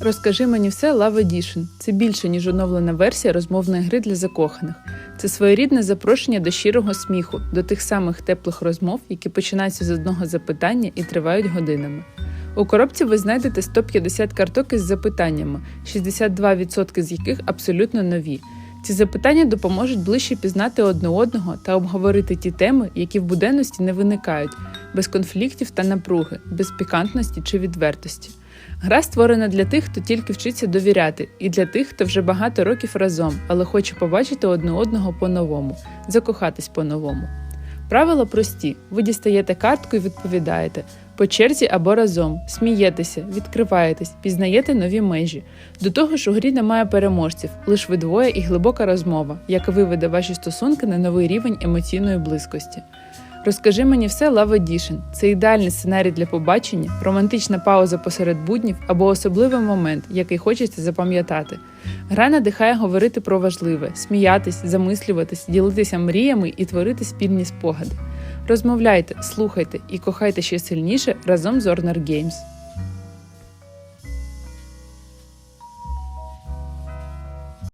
Розкажи мені все Love Edition. Це більше, ніж оновлена версія розмовної гри для закоханих. Це своєрідне запрошення до щирого сміху, до тих самих теплих розмов, які починаються з одного запитання і тривають годинами. У коробці ви знайдете 150 карток із запитаннями, 62% з яких абсолютно нові. Ці запитання допоможуть ближче пізнати одне одного та обговорити ті теми, які в буденності не виникають, без конфліктів та напруги, без пікантності чи відвертості. Гра створена для тих, хто тільки вчиться довіряти, і для тих, хто вже багато років разом, але хоче побачити одне одного по-новому, закохатись по-новому. Правила прості: ви дістаєте картку і відповідаєте по черзі або разом, смієтеся, відкриваєтесь, пізнаєте нові межі. До того ж, у грі немає переможців, лише ви двоє і глибока розмова, яка виведе ваші стосунки на новий рівень емоційної близькості. Розкажи мені все Love Edition. Це ідеальний сценарій для побачення, романтична пауза посеред буднів або особливий момент, який хочеться запам'ятати. Гра надихає говорити про важливе, сміятись, замислюватись, ділитися мріями і творити спільні спогади. Розмовляйте, слухайте і кохайте ще сильніше разом з Orner Games.